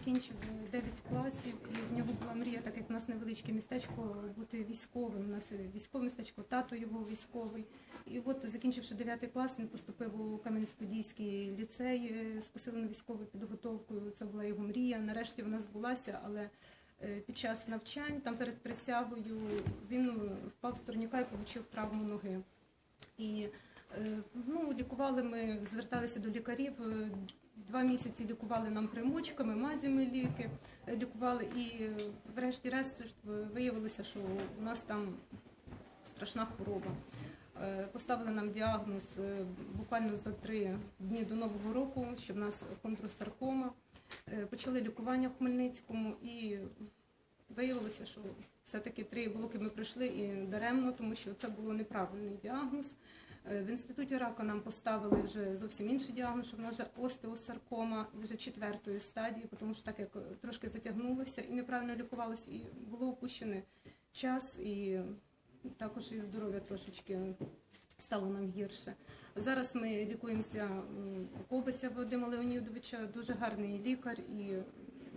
закінчив 9 класів, і в нього була мрія, так як в нас невеличке містечко, бути військовим. У нас військове містечко, тато його військовий. І от, закінчивши 9 клас, він поступив у Кам'янець-Подільський ліцей е, з посиленою військовою підготовкою. Це була його мрія. Нарешті вона збулася, але е, під час навчань, там перед присягою, він е, впав з турніка і отримав травму ноги. І ну, лікували ми, зверталися до лікарів. е, Два місяці лікували нам примочками, мазями ліки, е, лікували, і е, врешті-решт е, виявилося, що у нас там страшна хвороба. Е, Поставили нам діагноз е, буквально за три дні до Нового року, що в нас хондросаркома. Е, Почали лікування в Хмельницькому і виявилося, що все-таки три блоки ми пройшли і даремно, тому що це було неправильний діагноз. Е, В інституті раку нам поставили вже зовсім інший діагноз, що в нас вже остеосаркома вже четвертої стадії, тому що так як трошки затягнулося і неправильно лікувалося, і було опущений час, і також і здоров'я трошечки стало нам гірше. Зараз ми лікуємося Ковбася Вадима Леонідовича, дуже гарний лікар, і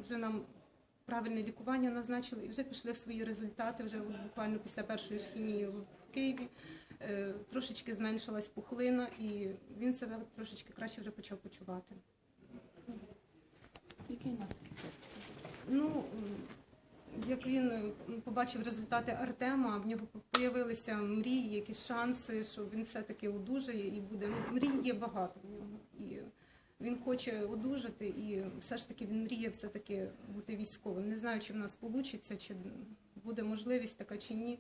вже нам правильне лікування назначили, і вже пішли в свої результати. Вже буквально після першої ж хімії в Києві е, трошечки зменшилась пухлина, і він себе трошечки краще вже почав почувати. Які наслідки? Ну, як він побачив результати Артема, в нього з'явилися мрії, якісь шанси, що він все-таки одужає і буде. Ну, Мрій є багато в нього. І він хоче одужати, і все ж таки він мріє все-таки бути військовим. Не знаю, чи в нас вийде, чи буде можливість така чи ні.